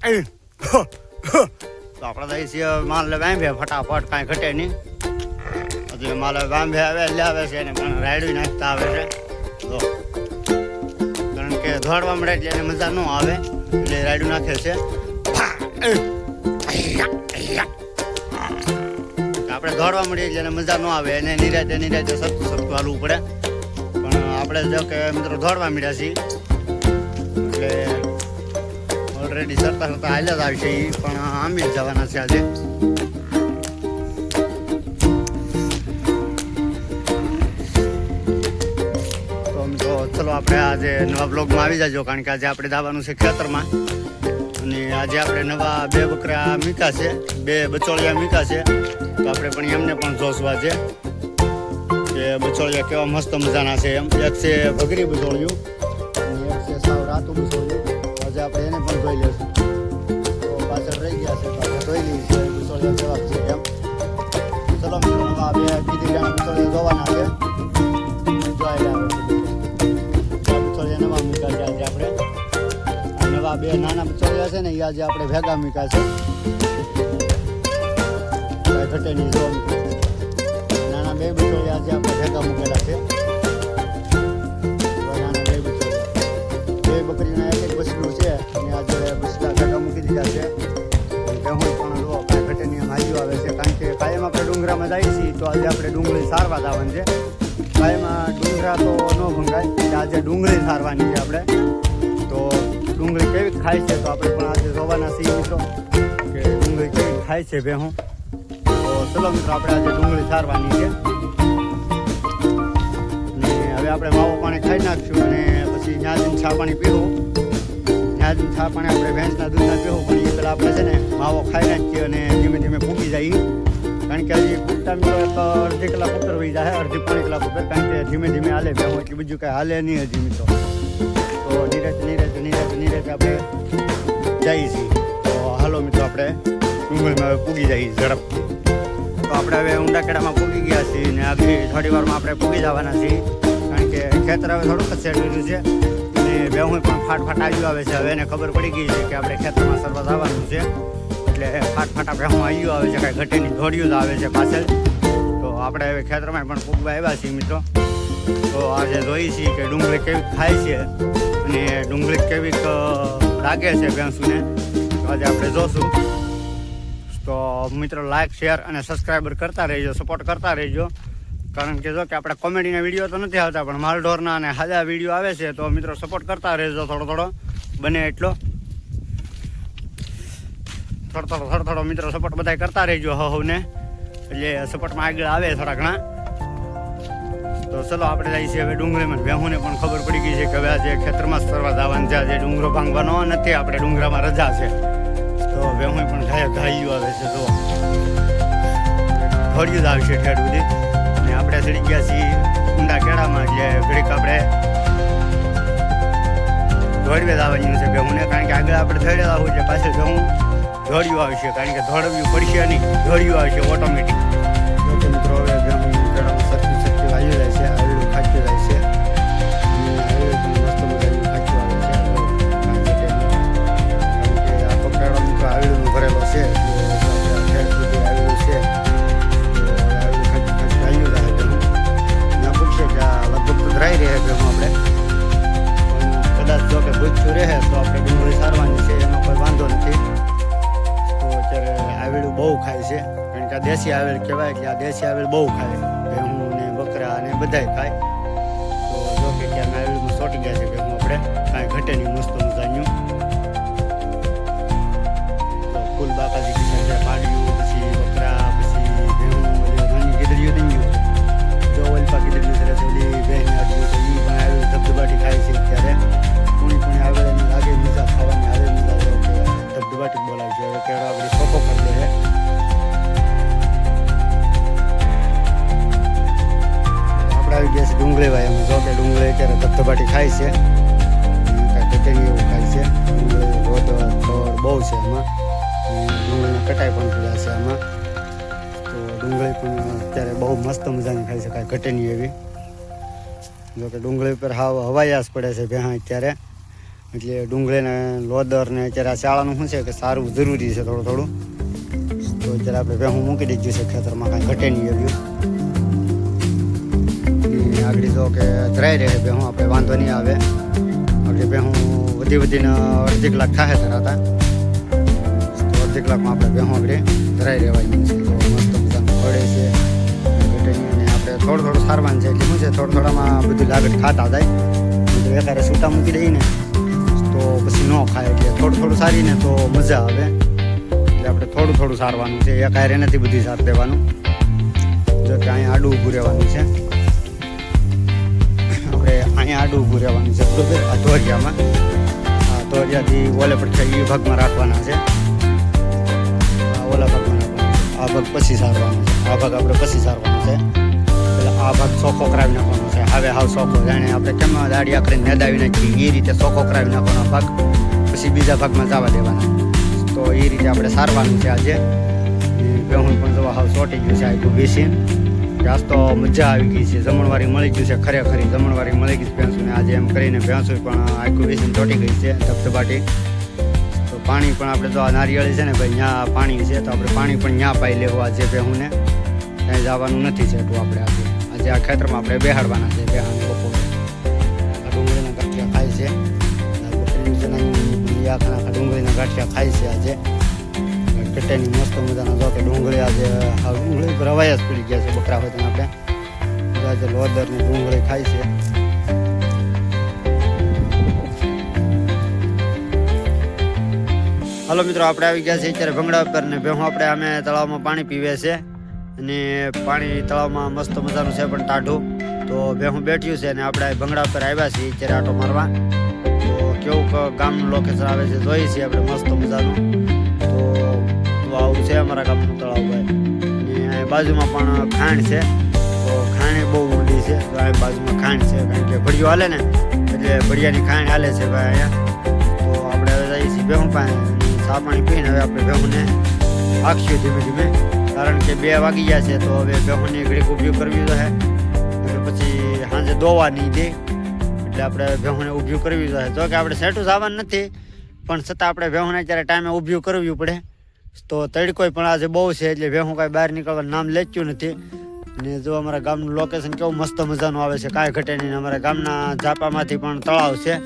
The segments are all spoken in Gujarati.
તો આપણે તો છીએ માલ વાંભે ફટાફટ કાંઈ ઘટે નહીં. હજી માલ વાંભે આવે, લે આવે છે ને પણ રાયડું નાખતા આવે છે. તો કારણ કે દોડવા મળે એટલે એને મજા ન આવે, એટલે રાયડું નાખે છે. આપણે દોડવા મળીએ એટલે એને મજા ન આવે, એને નિરાતે નિરાતે સખતું સખતું હાલવું પડે. પણ આપણે જો કે મિત્રો દોડવા મળ્યા છીએ. એટલે ઓલરેડી સરતા સરતા હાલ્યા જ આવશે પણ આંબી જ જવાના છે આજે તો ચલો આપણે આજે નવા બ્લોગમાં આવી જાજો, કારણ કે આજે આપણે દાવાનું છે ખેતરમાં. અને આજે આપણે નવા બે બકરા મીકા છે, બે બચોળિયા મીકા છે. તો આપણે પણ એમને પણ જોશવા છે, કે બચોળિયા કેવા મસ્ત મજાના છે. એમ એક છે ભગરી બચોળિયું, અને એક છે સાવ રાતું બચોળિયું. આજે આપણે એને પણ જોઈ લેશું તો પાછળ રહી ગયા છે આપણે જોઈ લઈએ છીએ બચોળિયા કેવા છે એમ ચલો મિત્રો આ બે કીધી જાણ બચોળિયા જોવાના છે આવે છે નવા મૂક્યા છે આજે આપણે નવા બે નાના બચોળિયા છે ને એ આજે આપણે ભેગા મૂક્યા છે નાના બે બચોળિયા આજે આપણે ભેગા મૂકેલા છે તો આજે આપણે ડુંગળી સારવા જવાનું છે. કાયમાં ડુંગરા તો ન ભંગાય આજે ડુંગળી સારવાની છે આપણે. તો ડુંગળી કેવી ખાય છે તો આપણે પણ આજે જોવાના છીએ મિત્રો કે ડુંગળી કેવી ખાય છે ભેહું તો ચલો મિત્રો, આપણે આજે ડુંગળી સારવાની છે. અને હવે આપણે માવો પાણી ખાઈ નાખશું અને પછી ન્યાજીને છા પાણી પીવું. ન્યાજીને છા પાણી આપણે ભેંસના દૂધના પીવું, પણ એ પહેલાં આપણે છે ને માવો ખાઈ નાખીએ અને ધીમે ધીમે ફૂકી જાય કારણ કે હજી અડધી કલાક ઉપર વહી જાય અડધી પોણી કલાક ઉપર, કારણ કે ધીમે ધીમે હાલે ભેહું એટલે બીજું કાંઈ હાલે નહીં હજી મિત્રો તો. નીરજ નીરજ નીરજ નીરજ આપણે જઈએ છીએ. તો હાલો મિત્રો, આપણે ડુંગળીમાં પૂગી જઈએ ઝડપથી તો આપણે હવે ઊંડા કેડામાં પૂગી ગયા છીએ ને આગળ થોડી વારમાં આપણે પૂગી જવાના છીએ. કારણ કે ખેતર હવે થોડુંક જ સેડ્યું છે. અને બેહું પણ ફાટ ફાટ આવ્યું આવે છે. હવે એને ખબર પડી ગઈ છે કે આપણે ખેતરમાં સરવા જવાનું છે. એટલે ફાટ ફાટ આપણે હું આવ્યું આવે છે, કાંઈ ઘટેની ધોડિયું જ આવે છે પાછળ. તો આપણે હવે ખેતરમાં પણ પૂગવા આવ્યા છીએ મિત્રો. તો આજે જોઈએ છીએ કે ડુંગળી કેવી ખાય છે અને ડુંગળી કેવી લાગે છે ભેંસુને. તો આજે આપણે જોશું. તો મિત્રો લાઈક શેર અને સબસ્ક્રાઈબર કરતા રહેજો સપોર્ટ કરતા રહેજો. કારણ કે જો કે આપણે કોમેડીના વીડિયો તો નથી આવતા, પણ માલઢોરના અને હાજા વીડિયો આવે છે, તો મિત્રો સપોર્ટ કરતા રહેજો થોડો થોડો. બને એટલો. થોડો થોડો થોડો થોડો મિત્રો સપોર્ટ બધા કરતા રહેજો હવને એટલે સપોર્ટમાં આગળ આવે થોડા ઘણા. તો ચલો આપણે જઈએ છીએ હવે ડુંગળીમાં. બેહુને પણ ખબર પડી ગઈ છે કે હવે આજે ખેતરમાં સરવા જવાનું છે. આજે ડુંગરો ભાંગવાનો નથી, આપણે ડુંગરામાં રજા છે. તો બેહું પણ ઘાય ઘાયું આવે છે તો ઘડિયું જ આવશે ઠેઠ સુધી. અને આપણે ચડી ગયા છીએ ઊંડા કેળામાં, એટલે ઘડીક આપણે દોડવે આવવાનું છે બેહુંને કારણ કે આગળ આપણે થયેલા આવું એટલે પાછળ બેહું દોડ્યું આવશે, કારણ કે દોડવું પડશે નહીં દોડ્યું આવશે ઓટોમેટિક જો કે મિત્રો, હવે બેહું કેળામાં સરખી સરખી જાય છે, આવેલું ખાચ્યું જાય છે આવેલું મસ્ત દેશી આવેલ બહુ ખાય. ભેહું ને બકરા ને બધાય ખાય. તો જો કે ક્યાં આવેલું સોટી ગયા છે ભેહું આપણે. કાંઈ ઘટે નહીં મસ્ત મજાનું ફૂલ બાકાજી ડુંગળી વાય અમે જો કે ડુંગળી અત્યારે ધબધબાટી ખાય છે. કાંઈ કટેલી એવું ખાય છે. ડુંગળી રોદ બહુ છે એમાં ડુંગળીની કટાઈ પણ પડ્યા છે આમાં. તો ડુંગળી પણ અત્યારે બહુ મસ્ત મજાની ખાય છે, કાંઈ ઘટે નહીં એવી. જો કે ડુંગળી ઉપર હાવ હવાયાસ પડે છે ભેહા અત્યારે. એટલે ડુંગળીને લોદર ને અત્યારે આ શાળાનું શું છે કે સારું જરૂરી છે થોડું થોડું. તો અત્યારે આપણે ભેહું મૂકી દીધું છે ખેતરમાં, કાંઈ ઘટે નહીં આવ્યું આગળ જો કે ધરાઈ રહે ભેહું આપણે વાંધો નહીં આવે. આપણે ભેહું વધી વધીને અડધી કલાક થાય ધરાતા તો અડધી કલાકમાં આપણે ભેહું આગળ ધરાઈ રહેવાની છે. તો મસ્ત મજાનું પડે છે. અને આપણે થોડું થોડું સારવાનું છે. એટલે શું છે, થોડું થોડામાં બધું લાગત ખાતા જાય. બધું વધારે છૂટા મૂકી દઈએ ને, તો પછી ન ખાય. એટલે થોડું થોડું સારીને તો મજા આવે. એટલે આપણે થોડું થોડું સારવાનું છે. એક રે નથી બધી સાર દેવાનું. જો કે અહીંયા આડું ઊભું રહેવાનું છે. અહીંયા આડું ઊભું રહેવાનું છે. બરોબર આ ધોરિયામાં આ ધોરિયાથી ઓલે પડખે એ ભાગમાં રાખવાના છે. આ ઓલા ભાગમાં આ ભાગ પછી સારવાનો છે. આ ભાગ આપણે પછી સારવાનો છે. એટલે આ ભાગ ચોખ્ખો કરાવી નાખવાનો છે. હવે હાવ ચોખ્ખો જાણે આપણે કેમ દાડી આખરે નેદાવી નાખીએ? એ રીતે ચોખ્ખો કરાવી નાખવાનો ભાગ. પછી બીજા ભાગમાં જવા દેવાના. તો એ રીતે આપણે સારવાનું છે આજે. બેહું પણ જવા હાવ ચોટી ગયું છે આખું બેસીને. આજ તો મજા આવી ગઈ છે. જમણવારી મળી ગયું છે ખરેખરી. જમણવારી મળી ગઈ છે ભેંસુને. આજે એમ કરીને ભેંસુ પણ આખું બેસીને ચોટી ગઈ છે ધબધબાટી. તો પાણી પણ આપણે તો આ નારિયેળી છે ને ભાઈ ત્યાં પાણી છે. તો આપણે પાણી પણ ત્યાં પાઈ લેવું આજે બેહુને ક્યાંય જવાનું નથી છે એટલું આપણે આજે. આજે આ ખેતરમાં આપણે બેહાડવાના છે બેહાને બપોરે ડુંગળીના ગાંઠિયા ખાય છે. ડુંગળીના ગાંઠિયા ખાય છે આજે. કટેની મસ્ત મજાના જો કે ડુંગળી છે ડુંગળી પર હવાય જ પડી ગયા છે બકરા હોય આપણે. આજે લોદર ને ડુંગળી ખાય છે. હાલો મિત્રો, આપણે આવી ગયા છે અત્યારે ભંગડા ઉપર ને ભેહું આપણે અમે તળાવમાં પાણી પીવે છે. અને પાણી તળાવમાં મસ્ત મજાનું છે પણ ટાઢું. તો ભેહું બેઠ્યું છે અને આપણે ભંગડા ઉપર આવ્યા છીએ અત્યારે આટો મારવા. તો કેવું ગામનું લોકેશન આવે છે, જોઈએ છીએ આપણે મસ્ત મજાનું. આવું છે, અમારા ગામનું તળાવ ભાઈ અને બાજુમાં પણ ખાણ છે. તો ખાણી બહુ ઊંડી છે. તો આ બાજુમાં ખાણ છે, કારણ કે ભડિયો હાલે ને, એટલે ભડિયાની ખાણ હાલે છે ભાઈ અહીંયા. તો આપણે હવે જઈએ છીએ ભેહું પાસે ચા પીને હવે આપણે ભેહુંને હાંકશું ધીમે ધીમે. કારણ કે બે વાગી ગયા છે, તો હવે ભેહુંની ઘડીક ઉપયોગ કરવી જોઈએ હે પછી સાંજે દોવા નહીં દે એટલે આપણે ભેહુંને ઊભ્યું કરવી જોઈએ જો કે આપણે સેટું જવાનું નથી, પણ છતાં આપણે ભેહુંને અત્યારે ટાઈમે ઊભ્યું કરવું પડે. તો તડકોય પણ આજે બહુ છે, એટલે ભેહું કાંઈ બહાર નીકળવાનું નામ લેચ્યું નથી. અને જો અમારા ગામનું લોકેશન કેવું મસ્ત મજાનું આવે છે, કાંઈ ઘટે નહીં. અમારા ગામના ઝાપામાંથી પણ તળાવ છે.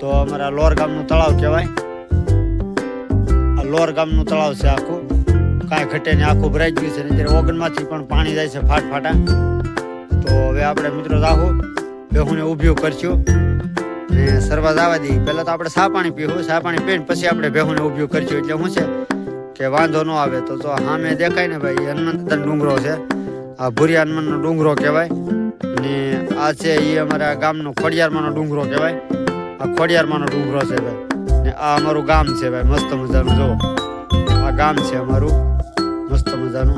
તો અમારા લોર ગામનું તળાવ કહેવાય. આ લોર ગામનું તળાવ છે આખું. કાંઈ ઘટે નહીં, આખું ભરાઈ ગયું છે. ને અત્યારે ઓગનમાંથી પણ પાણી જાય છે ફાટ ફાટા તો હવે આપણે મિત્રો રાખું બેહુને ઊભ્યું કરશું. ને સરવા જવા દઈએ. પહેલાં તો આપણે સા પાણી પીવું સા પાણી પીને પછી આપણે બેહુને ઊભ્યું કરશું. એટલે શું છે કે વાંધો ન આવે તો જો સામે દેખાય ને ભાઈ હનુમંત ડુંગરો છે. આ ભૂરી હનુમાનનો ડુંગરો કહેવાય. ને આ છે એ અમારા ગામનો ખોડિયારમાંનો ડુંગરો કહેવાય. આ ખોડિયારમાંનો ડુંગરો છે ભાઈ. ને આ અમારું ગામ છે ભાઈ, મસ્ત મજાનું જો આ ગામ છે અમારું, મસ્ત મજાનું.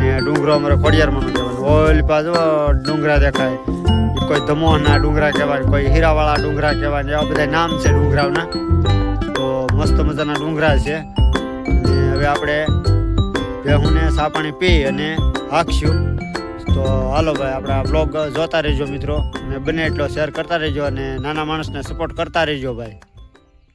ને ડુંગરો અમારે ખોડિયારમાંનો કહેવાય. ઓલી બાજુ ડુંગરા દેખાય. કોઈ દમોહના ડુંગરા કહેવાય, કોઈ હીરાવાળા ડુંગરા કહેવાય. એવા બધા નામ છે ડુંગરાઓના. તો મસ્ત મજાના ડુંગરા છે. હવે આપણે બેહુને સા પાણી પી અને હાંકશું. તો હાલો ભાઈ, આપણા બ્લોગ જોતા રહેજો મિત્રો. અને બને એટલો શેર કરતા રહેજો અને નાના માણસને સપોર્ટ કરતા રહેજો ભાઈ.